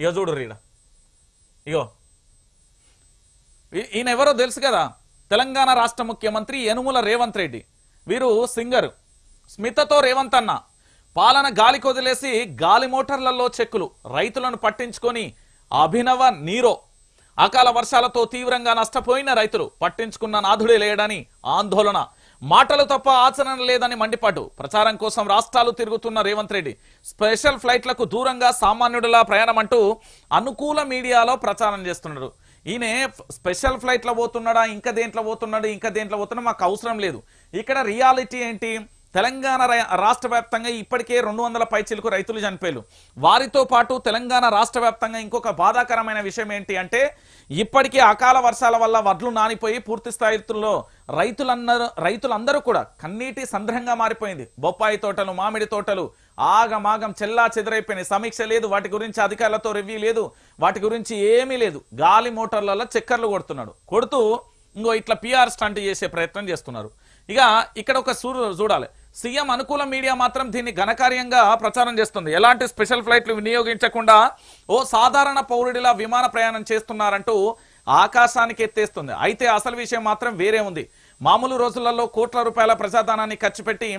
ఇగో చూడు రీడ ఇగో. ఈ- ఈయన ఎవరో తెలుసు కదా? తెలంగాణ రాష్ట్ర ముఖ్యమంత్రి యనుముల రేవంత్ రెడ్డి. వీరు సింగర్. స్మితతో రేవంత్ అన్న. పాలన గాలి కొదిలేసి గాలి మోటార్లలో చెక్కులు. రైతులను పట్టించుకొని అభినవ నీరో. అకాల వర్షాలతో తీవ్రంగా నష్టపోయిన రైతులు. పట్టించుకున్న నాథుడే లేడని ఆందోళన. మాటలు తప్ప ఆచరణ లేదని మండిపాటు ప్రచారం కోసం రాష్ట్రాలు తిరుగుతున్న రేవంత్ రెడ్డి. స్పెషల్ ఫ్లైట్లకు దూరంగా సామాన్యుడిలా ప్రయాణం అంటూ అనుకూల మీడియాలో ప్రచారం చేస్తున్నాడు. ఈయన స్పెషల్ ఫ్లైట్లో పోతున్నాడా ఇంకా దేంట్లో పోతున్నాడు ఇంకా దేంట్లో పోతున్నా మాకు అవసరం లేదు. ఇక్కడ రియాలిటీ ఏంటి? తెలంగాణ రాష్ట్ర వ్యాప్తంగా ఇప్పటికే రెండు వందల పైచీలకు రైతులు చనిపోయారు. వారితో పాటు తెలంగాణ రాష్ట్ర వ్యాప్తంగా ఇంకొక బాధాకరమైన విషయం ఏంటి అంటే ఇప్పటికే అకాల వర్షాల వల్ల వడ్లు నానిపోయి పూర్తి స్థాయిలో రైతులందరూ రైతులందరూ కూడా కన్నీటి సంద్రంగా మారిపోయింది. బొప్పాయి తోటలు మామిడి తోటలు ఆగమాగం చెల్లా చెదరైపోయినాయి. సమీక్ష లేదు వాటి గురించి అధికారులతో రివ్యూ లేదు వాటి గురించి ఏమీ లేదు. గాలి మోటార్లలో చక్కర్లు కొడుతున్నాడు. కొడుతూ ఇంకో ఇట్లా పిఆర్ స్టంట్ చేసే ప్రయత్నం చేస్తున్నారు. ఇక ఇక్కడ ఒక చూడాలి. సీఎం అనుకూల మీడియా మాత్రం దీన్ని ఘనకార్యంగా ప్రచారం చేస్తుంది. ఎలాంటి స్పెషల్ ఫ్లైట్లు వినియోగించకుండా ఓ సాధారణ పౌరుడిలా విమాన ప్రయాణం చేస్తున్నారంటూ ఆకాశానికి ఎత్తేస్తుంది. అయితే అసలు విషయం మాత్రం వేరే ఉంది. మామూలు రోజులలో కోట్ల రూపాయల ప్రజాధనాన్ని ఖర్చు పెట్టి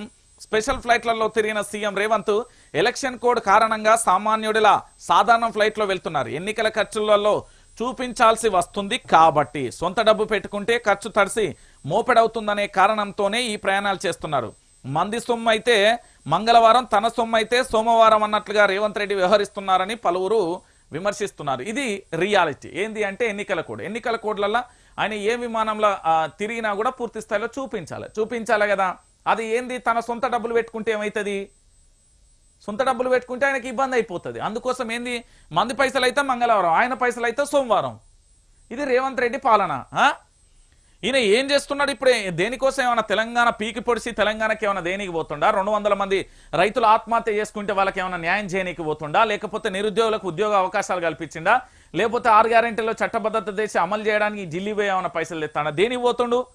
స్పెషల్ ఫ్లైట్లలో తిరిగిన సీఎం రేవంత్ ఎలక్షన్ కోడ్ కారణంగా సామాన్యుడిలా సాధారణ ఫ్లైట్లో వెళ్తున్నారు. ఎన్నికల ఖర్చులలో చూపించాల్సి వస్తుంది కాబట్టి. సొంత డబ్బు పెట్టుకుంటే ఖర్చు తడిసి మోపెడవుతుందనే కారణంతోనే ఈ ప్రయాణాలు చేస్తున్నారు. మంది సొమ్ము అయితే మంగళవారం తన సొమ్ము అయితే సోమవారం అన్నట్లుగా రేవంత్ రెడ్డి వ్యవహరిస్తున్నారని పలువురు విమర్శిస్తున్నారు. ఇది రియాలిటీ. ఏంది అంటే ఎన్నికల కోడ్. ఎన్నికల కోడ్లలో ఆయన ఏ విమానంలో తిరిగినా కూడా పూర్తి స్థాయిలో చూపించాలి. చూపించాలి కదా. అది ఏంది? తన సొంత డబ్బులు పెట్టుకుంటే ఏమవుతుంది సొంత డబ్బులు పెట్టుకుంటే ఆయనకి ఇబ్బంది అయిపోతుంది. అందుకోసం ఏంది? మంది పైసలు అయితే మంగళవారం ఆయన పైసలు అయితే సోమవారం. ఇది రేవంత్ రెడ్డి పాలన ఈయన ఏం చేస్తున్నాడు ఇప్పుడు? దేనికోసం ఏమైనా తెలంగాణ పీకి పొడిసి తెలంగాణకి ఏమైనా దేనికి పోతుండా? రెండు వందల మంది రైతులు ఆత్మహత్య చేసుకుంటే వాళ్ళకి ఏమైనా న్యాయం చేయనీకి పోతుండా? లేకపోతే నిరుద్యోగులకు ఉద్యోగ అవకాశాలు కల్పించిందా లేకపోతే ఆరు గ్యారెంటీలో చట్టబద్ధత చేసి అమలు చేయడానికి ఢిల్లీ పోయి ఏమైనా పైసలు తెస్తాడా దేనికి పోతుండు?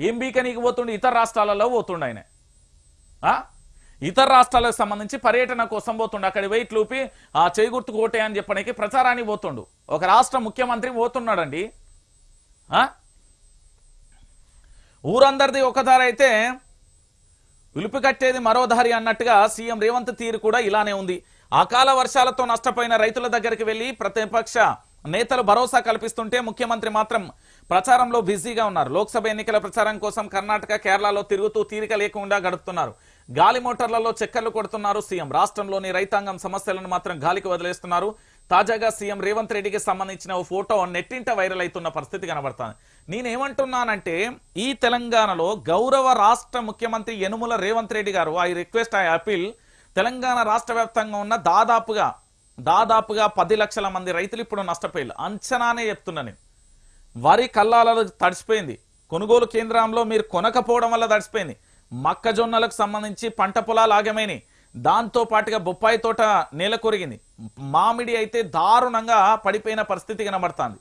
ఏం బీకనీకి పోతుండు? ఇతర రాష్ట్రాలలో పోతుండు ఆయన. ఆ? ఇతర రాష్ట్రాలకు సంబంధించి పర్యటన కోసం పోతుండు. అక్కడ వెయిట్ లూపి ఆ చేగుర్తు కోటే అని చెప్పడానికి ప్రచారానికి పోతుండు. ఒక రాష్ట్ర ముఖ్యమంత్రి పోతున్నాడండి. ఆ? ఊరందరిది ఒక దారి అయితే ఉలిపి కట్టేది మరో దారి అన్నట్టుగా సీఎం రేవంత్ తీరు కూడా ఇలానే ఉంది. అకాల వర్షాలతో నష్టపోయిన రైతుల దగ్గరికి వెళ్ళి ప్రతిపక్ష నేతలు భరోసా కల్పిస్తుంటే ముఖ్యమంత్రి మాత్రం ప్రచారంలో బిజీగా ఉన్నారు. లోక్సభ ఎన్నికల ప్రచారం కోసం కర్ణాటక కేరళలో తిరుగుతూ తీరిక లేకుండా గడుపుతున్నారు. గాలి మోటార్లలో చక్కర్లు కొడుతున్నారు సీఎం. రాష్ట్రంలోని రైతాంగం సమస్యలను మాత్రం గాలికి వదిలేస్తున్నారు. తాజాగా సీఎం రేవంత్ రెడ్డికి సంబంధించిన ఓ ఫోటో నెట్టింట వైరల్ అవుతున్న పరిస్థితి కనబడుతుంది. నేనేమంటున్నానంటే ఈ తెలంగాణలో గౌరవ రాష్ట్ర ముఖ్యమంత్రి Anumula Revanth Reddy garu I request I appeal Telangana రాష్ట్ర ఉన్న దాదాపుగా దాదాపుగా పది లక్షల మంది రైతులు ఇప్పుడు నష్టపోయారు. అంచనానే చెప్తున్నా నేను. వరి కల్లాలలో తడిసిపోయింది. కొనుగోలు కేంద్రంలో మీరు కొనకపోవడం వల్ల తడిసిపోయింది. మొక్కజొన్నలకు సంబంధించి పంట పొలాలు ఆగమైనాయి. దాంతో పాటుగా బొప్పాయి తోట నేల కొరిగింది. మామిడి అయితే దారుణంగా పడిపోయిన పరిస్థితి కనబడుతుంది.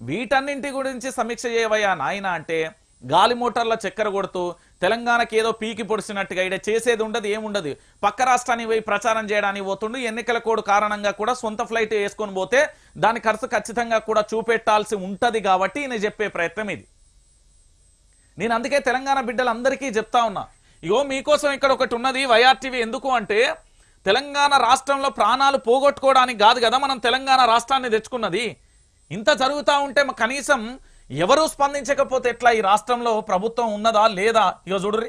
వీటన్నింటి గురించి సమీక్ష చేయవయ్యా నాయన అంటే గాలి మోటార్ల చక్కెర కొడుతూ తెలంగాణకి ఏదో పీకి పొడిచినట్టుగా ఇక్కడ చేసేది ఉండదు ఏముండదు. పక్క రాష్ట్రానికి పోయి ప్రచారం చేయడానికి పోతుండు ఎన్నికల కోడ్ కారణంగా కూడా సొంత ఫ్లైట్ వేసుకొని పోతే దాని ఖర్చు ఖచ్చితంగా కూడా చూపెట్టాల్సి ఉంటుంది కాబట్టి ఈయన చెప్పే ప్రయత్నం ఇది. నేను అందుకే తెలంగాణ బిడ్డలందరికీ చెప్తా ఉన్నా ఇగో మీకోసం ఇక్కడ ఒకటి ఉన్నది వైఆర్టీవీ. ఎందుకు అంటే తెలంగాణ రాష్ట్రంలో ప్రాణాలు పోగొట్టుకోవడానికి కాదు కదా మనం తెలంగాణ రాష్ట్రాన్ని తెచ్చుకున్నది. ఇంత జరుగుతూ ఉంటే కనీసం ఎవరూ స్పందించకపోతే ఎట్లా ఈ రాష్ట్రంలో ప్రభుత్వం ఉన్నదా లేదా? ఇక చూడరి